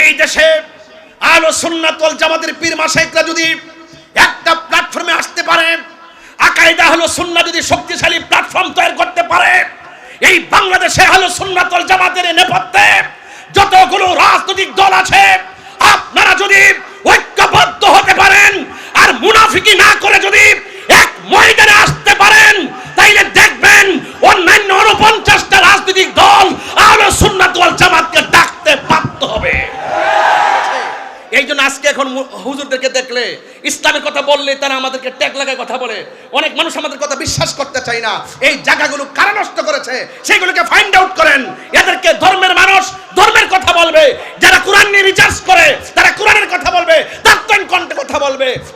এই দেশে আলো সুন্নাত ওয়াল জামাতের পীর মাসাইকরা যদি একটা প্ল্যাটফর্মে আসতে পারে, আকাইদা হলো সুন্নাহ যদি শক্তিশালী প্ল্যাটফর্ম তৈরি করতে পারে, এই বাংলাদেশে হলো সুন্নাত ওয়াল জামাতের নেপথ্যে যতগুলো রাজনৈতিক দল আছে, আপনারা যদি ঐক্যবদ্ধ হতে পারেন আর মুনাফিকি না করে যদি ইসলামের কথা বললে তারা আমাদেরকে ট্যাগ লাগায় কথা বলে। অনেক মানুষ আমাদের কথা বিশ্বাস করতে চায় না। এই জায়গাগুলো কারা নষ্ট করেছে? সেগুলোকে ফাইন্ড আউট করেন। এদেরকে ধর্মের মানুষ ধর্মের কথা বলবে। যারা কোরআন নিয়ে রিচার্জ করে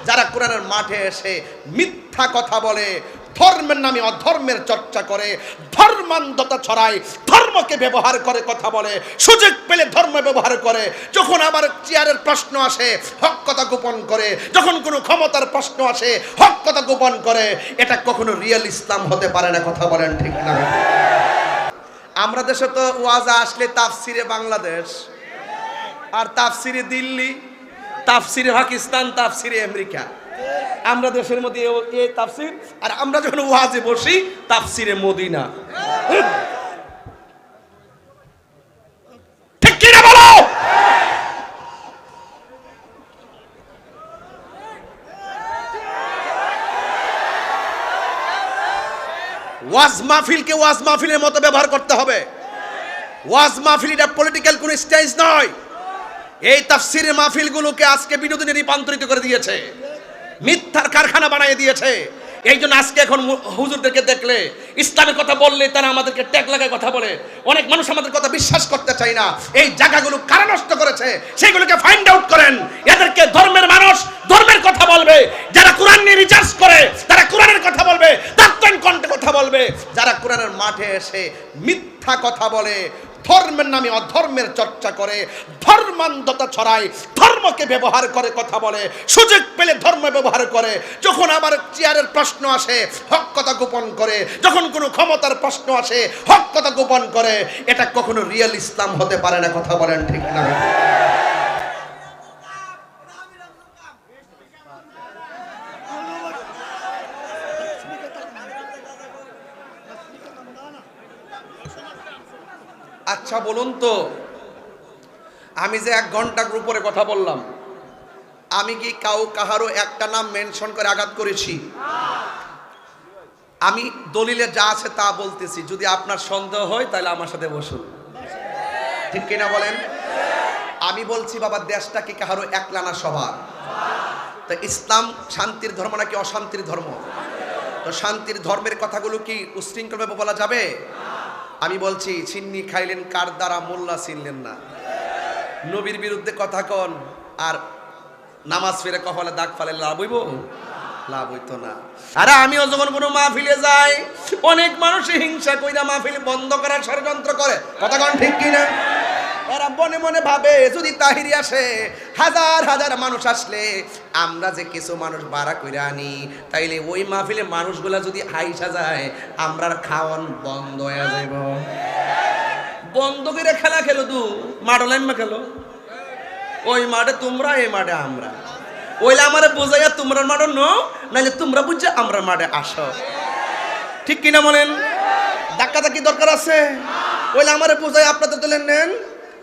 যারা কোরআনের মাঠে এসে মিথ্যা কথা বলে, ধর্মের নামে অধর্মের চর্চা করে, ধর্মান্ধতা ছড়ায়, ধর্মকে ব্যবহার করে কথা বলে, সুযোগ পেলে ধর্ম ব্যবহার করে, যখন আবার চেয়ারের প্রশ্ন আসে, হক কথা গোপন করে, যখন কোনো ক্ষমতার প্রশ্ন আসে, হক কথা গোপন করে, এটা কখনো রিয়েল ইসলাম হতে পারে না, কথা বলেন ঠিক না। আমরা দেশে তো ওয়াজা আসলে তাফসিরে বাংলাদেশ, আর তাফসিরে দিল্লি তাফসিরে পাকিস্তান, তাফসিরে আমেরিকা। আমরা দেশের মধ্যে এ- তাফসির, আর আমরা যখন ওয়াজে বসি, তাফসিরে মদিনা। ওয়াজ মাহফিলকে ওয়াজ মাহফিলের মতো ব্যবহার করতে হবে। ওয়াজ মাহফিল এটা পলিটিক্যাল কোন স্টেজ নয়। এই তাফসিরের মাহফিলগুলোকে আজকে বিনোদনে রূপান্তরিত করে দিয়েছে। মিথ্যার কারখানা বানিয়ে দিয়েছে। এই জন্য আজকে এখন হুজুরদেরকে দেখলে ইসলামের কথা বললে তারা আমাদেরকে ট্যাগ লাগায় কথা বলে। অনেক মানুষ আমাদের কথা বিশ্বাস করতে চায় না। এই জায়গাগুলো কারা নষ্ট করেছে? সেগুলোকে ফাইন্ড আউট করেন। এদেরকে ধর্মের মানুষ ধর্মের কথা বলবে। যারা কোরআন নিয়ে রিচার্জ করে, তারা কোরআনের কথা বলবে। তাত্ত্বিক কণ্ঠে কথা বলবে? যারা কোরআনের মাঠে এসে মিথ্যা কথা বলে ধর্মের নামে অধর্মের চর্চা করে, ধর্মান্ধতা ছড়ায়, ধর্মকে ব্যবহার করে কথা বলে, সুযোগ পেলে ধর্ম ব্যবহার করে। যখন আবার চেয়ারের প্রশ্ন আসে, হক কথা গোপন করে, যখন কোনো ক্ষমতার প্রশ্ন আসে, হক কথা গোপন করে, এটা কখনো রিয়েল ইসলাম হতে পারে না, কথা বলেন ঠিক না। আচ্ছা বলুন তো, আমি যে এক ঘণ্টার উপরে কথা বললাম, আমি কি কাউ কাহারও একটা নাম মেনশন করে আঘাত করেছি? আমি দলিলে যা আছে তা বলতেছি, যদি আপনার সন্দেহ হয়, তাহলে আমার সাথে বসুন। ঠিক কিনা বলেন? আমি বলছি, বাবা, দেশটা কি কাহারও একলানা সভা তো ইসলাম শান্তির ধর্ম নাকি অশান্তির ধর্ম? তো শান্তির ধর্মের কথাগুলো কি উশৃঙ্খলভাবে বলা যাবে? আমি বলছি চিন্নি খাইলেন কার দ্বারা মোল্লা চিনলেন না? নবীর বিরুদ্ধে কথা কন, আর নামাজ ফিরে কপালে দাগ ফালে লাভ হইব? লাভ হইতো না। আরে আমিও যখন কোনো মাহফিলে যাই, অনেক মানুষ হিংসা কইরা মাহফিল বন্ধ করার ষড়যন্ত্র করে। কথা কন ঠিক কিনা? এরা মনে মনে ভাবে, যদি তাহিরি আসে, হাজার হাজার মানুষ আসলে আমরা যে কিছু মানুষ বাড়া কইরা আনি, তাইলে ওই মাহফিলে মানুষগুলা যদি হাইসা যায়, আমরা খাওয়ান বন্ধ হয়ে যাইব। বন্ধ করে খেলা খেলো তু মাঠো লাইমা খেলো। ওই মাঠে তোমরা এই মাঠে আমরা। ওইলে আমারে বোঝাইয়া তোমরা মাঠে নো, নাইলে তোমরা বুঝছ আমরা মাঠে আসো। ঠিক কিনা বলেন? ধাক্কা ধাক্কি দরকার আছে? ওইলে আমারে বোঝাই আপনাদের দলের নেন।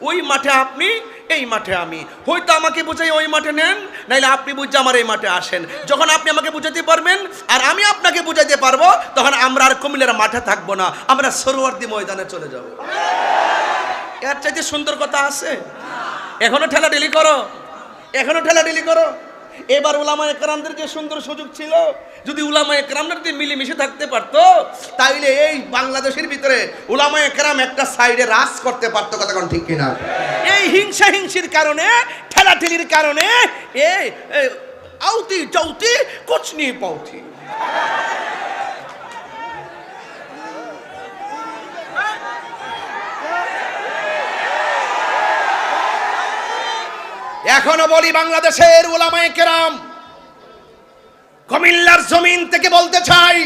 ওই মাঠে আপনি, এই মাঠে আমি। হয়তো আমাকে বুঝাই ওই মাঠে নেন, নাইলে আপনি বুঝছে আমার এই মাঠে আসেন। যখন আপনি আমাকে বুঝাতে পারবেন, আর আমি আপনাকে বুঝাইতে পারব, তখন আমরা আর কুমিলের মাঠে থাকব না। আমরা সরোয়ার্দি ময়দানে চলে যাব। এর চাইতে সুন্দর কথা আছে। এখনও ঠেলা ডেলি করো। এখনও ঠেলা ডেলি করো। এবার উলামা একরামদের যে সুন্দর সুযোগ ছিল যদি উলামা একরামদের দিয়ে মিলেমিশে থাকতে পারতো তাইলে এই বাংলাদেশের ভিতরে উলামা একরাম একটা সাইডে রাজ করতে পারতো কথা ঠিক কিনা? এই হিংসা হিংসির কারণে ঠেলাঠেলির কারণে এ এ, আউতি চৌতি কুচনি পাউতি এখনও বলি বাংলাদেশের ওলামায় কেরাম, কুমিল্লার জমিন থেকে বলতে চাই,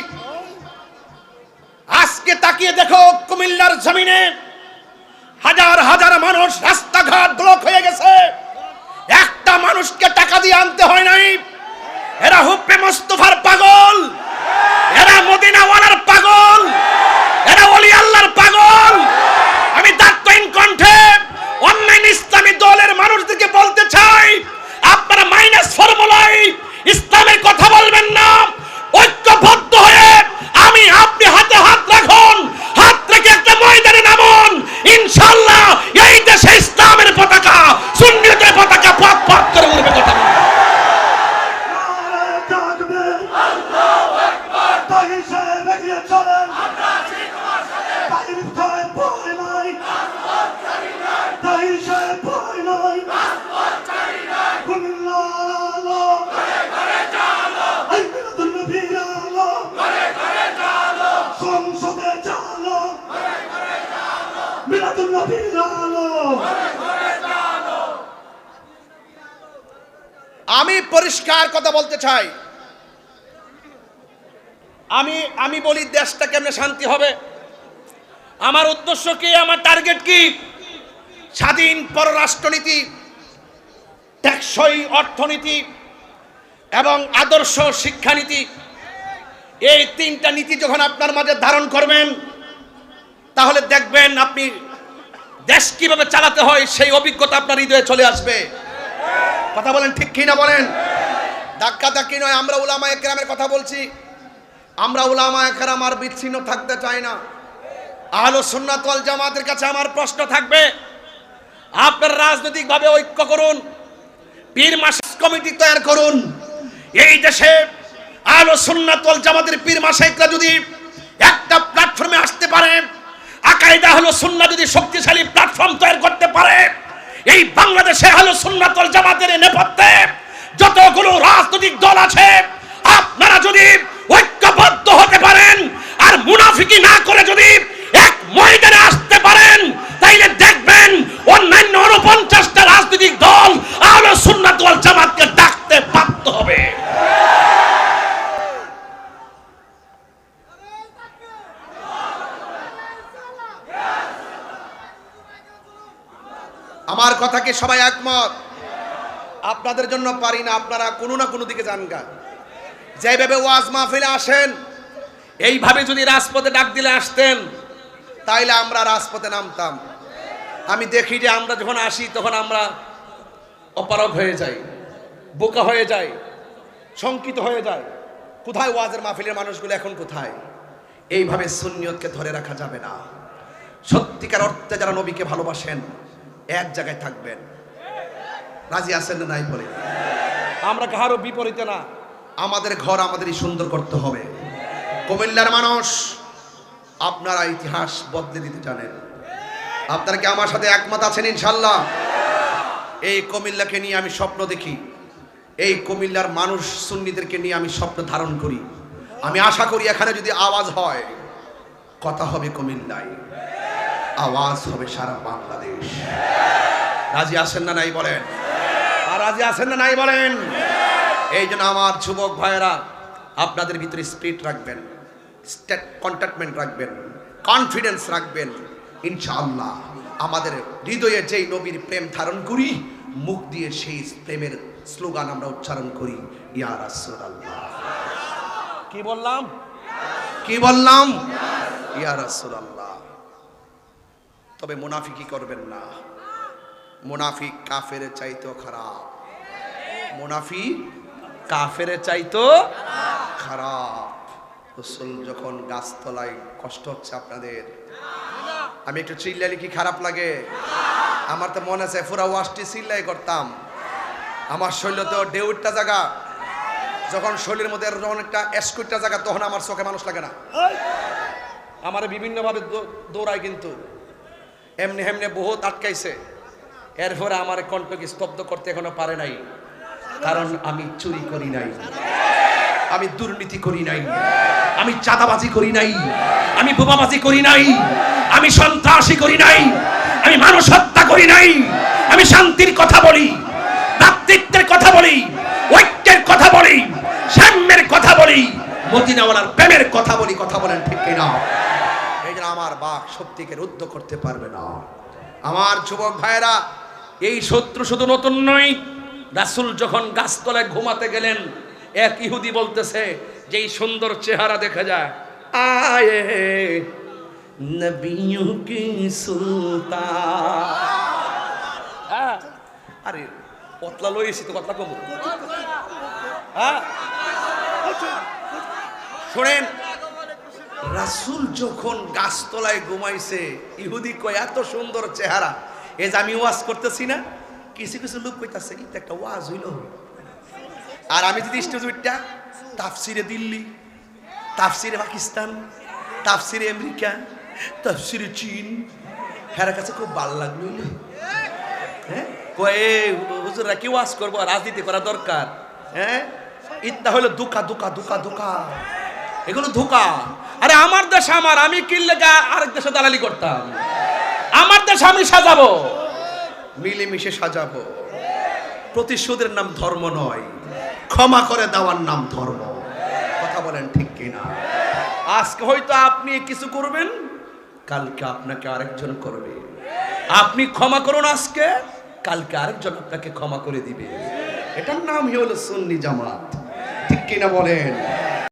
আজকে তাকিয়ে দেখো কুমিল্লার জমিনে হাজার হাজার মানুষ রাস্তাঘাট ব্লক হয়ে গেছে। একটা মানুষকে টাকা দিয়ে আনতে হয় নাই। এরা হুপে মুস্তফার পাগল। এরা মদিনা বলতে চাই আপনারা মাইনাস ফর্মুলায় আমি পরিষ্কার কথা বলতে চাই। আমি আমি বলি দেশটা কেমনে শান্তি হবে। আমার উদ্দেশ্য কি? আমার টার্গেট কি? স্বাধীন পররাষ্ট্রনীতি, টেকসই অর্থনীতি এবং আদর্শ শিক্ষানীতি। এই তিনটা নীতি যখন আপনার মাঝে ধারণ করবেন, তাহলে দেখবেন আপনি দেশ কীভাবে চালাতে হয়, সেই অভিজ্ঞতা আপনার হৃদয়ে চলে আসবে। কথা বলেন ঠিক কি না বলেন? ধাক্কা ধাক্কি নয়, আমরা উলামা একরামের কথা বলছি। আমরা উলামা একরাম আর বিচ্ছিন্ন থাকতে চাই না। আহলো সুন্নাত ওয়াল জামাতের কাছে আমার প্রশ্ন থাকবে, আপনার রাজনৈতিকভাবে ঐক্য করুন, পীর মাস কমিটি তৈরি করুন। এই দেশে আলো সুন্নাত ওয়াল জামাতের পীর মাসাইকরা যদি একটা প্ল্যাটফর্মে আসতে পারে আকাইদা হলো সুন্নাহ যদি শক্তিশালী প্ল্যাটফর্ম তৈরি করতে পারে এই বাংলাদেশে আলো সুন্নাতল জামাতের নেপথ্যে যতগুলো রাজনৈতিক দল আছে আপনারা যদি ঐক্যবদ্ধ হতে পারেন আর মুনাফিকি না করে যদি এক ময়দানে আসতে পারেন তাইলে দেখবেন অন্যান্য উনপঞ্চাশটা রাজনৈতিক দল আহলে সুন্নাত ওয়াল জামাতকে ডাকতে বাধ্য হবে আমার কথাকে সবাই একমত। আপনাদের জন্য পারি না, আপনারা কোনো না কোনো দিকে যান গা। যেভাবে ওয়াজ মাহফিলে আসেন, এইভাবে যদি রাজপথে ডাক দিলে আসতেন, তাইলে আমরা রাজপথে নামতাম। আমি দেখি যে আমরা যখন আসি, তখন আমরা অপারগ হয়ে যাই, বোকা হয়ে যায় শঙ্কিত হয়ে যায় কোথায় ওয়াজের মাহফিলের মানুষগুলো এখন কোথায়? এইভাবে সুন্নিয়তকে ধরে রাখা যাবে না। সত্যিকার অর্থে যারা নবীকে ভালোবাসেন এক জায়গায় থাকবেন। রাজি আছেন না নাই বলে? আমরা কাহারও বিপরীতে না। আমাদের ঘর আমাদেরই সুন্দর করতে হবে। কুমিল্লার মানুষ আপনারা ইতিহাস বদলে দিতে জানেন। আপনারা কি আমার সাথে একমত আছেন ইনশাল্লাহ এই কুমিল্লাকে নিয়ে আমি স্বপ্ন দেখি। এই কুমিল্লার মানুষ সুন্নিদেরকে নিয়ে আমি স্বপ্ন ধারণ করি। আমি আশা করি এখানে যদি আওয়াজ হয় কথা হবে কুমিল্লায়। আওয়াজ হবে সারা বাংলাদেশ। রাজি আসেন না নাই বলেন? আর রাজি আসেন না নাই বলেন? এই জন্য আমার যুবক ভাইয়েরা আপনাদের ভিতরে স্পিরিট রাখবেন কন্ট্যাক্টমেন্ট রাখবেন কনফিডেন্স রাখবেন। ইনশাআল্লাহ আমাদের হৃদয়ে যেই নবীর প্রেম ধারণ করি মুখ দিয়ে সেই প্রেমের স্লোগান আমরা উচ্চারণ করি ইয়া রাসূলুল্লাহ। কি বললাম? কি বললাম? ইয়া রাসূলুল্লাহ। তবে মুনাফিকি করবেন না। মুনাফিক কাফের চাইতেও খারাপ। মুনাফি কাফের চাইতো খারাপ। রসুল যখন গাছতলায় কষ্ট হচ্ছে আপনাদের। আমি একটু চিল্লালে কি খারাপ লাগে। আমার তো মনে আছে পুরা ওয়াশটি চিল্লাই করতাম। আমার শৈল তো ডেউটটা জায়গা যখন শৈলের মধ্যে যখন একটা এসকুটটা জায়গা তখন আমার চোখে মানুষ লাগে না। আমার বিভিন্নভাবে দৌড়ায় কিন্তু। এমনি এমনি বহুত আটকাইছে। এরপরে আমার কণ্ঠকে স্তব্ধ করতে এখনও পারে নাই। কারণ আমি চুরি করি নাই। আমি দুর্নীতি করি নাই। আমি চাঁদাবাজি করি নাই। আমি বোমাবাজি করি নাই। আমি সন্ত্রাসী করি নাই। আমি মানুষ হত্যা করি নাই। আমি শান্তির কথা বলি। ভ্রাতৃত্বের কথা বলি। ঐক্যের কথা বলি। সাম্যের কথা বলি। মদিনাওয়ালার প্রেমের কথা বলি। কথা বলেন ঠিক কিনা? আমার বাক সত্যিকে রুদ্ধ করতে পারবে না। আমার যুবক ভাইয়েরা এই শত্রু শুধু নতুন নয় রাসুল যখন গাছতলায় ঘুমাতে গেলেন এক ইহুদি বলতেছে যেই সুন্দর চেহারা দেখা যায় আয়ে নবিয়ু কি সুলতান? হ্যাঁ, আরে পতলা লই এসি তো কথা কম হ্যাঁ শোনেন রাসূল যখন গাছতলায় ঘুমাইছে, ইহুদি কয়, এত সুন্দর চেহারা। এ যে আমি ওয়াজ করতেছি না? কিছু কিছু লোক কইতাছে এটা একটা ওয়াজ হইল আর আমি যদি স্টেজ তাফসিরে দিল্লি, তাফসিরে পাকিস্তান, তাফসিরে আমেরিকা, তাফসিরে চীন হেরার কাছে খুব ভালো লাগল হ্যাঁ? কয়ে হুজুররা কি ওয়াজ করব? রাজনীতি করা দরকার। হ্যাঁ? ইত্যা হলো দুকা দুকা দুকা দুকা। এগুলো ধোকা। আরে আমার দেশ আমার, আমি কিনলে গা আরেক দেশে দালালি করতাম। আমার দেশ আমি সাজাবো। মিলেমিশে সাজাবো। প্রতিশোধের নাম ধর্ম নয়, ক্ষমা করে দেওয়ার নাম ধর্ম। কথা বলেন ঠিক কিনা? আজকে হয়তো আপনি কিছু করবেন, কালকে আপনাকে আরেকজন করবে। আপনি ক্ষমা করুন আজকে, কালকে আরেকজন আপনাকে ক্ষমা করে দিবে। এটার নামই হলো সুন্নি জামাত। ঠিক কিনা বলেন?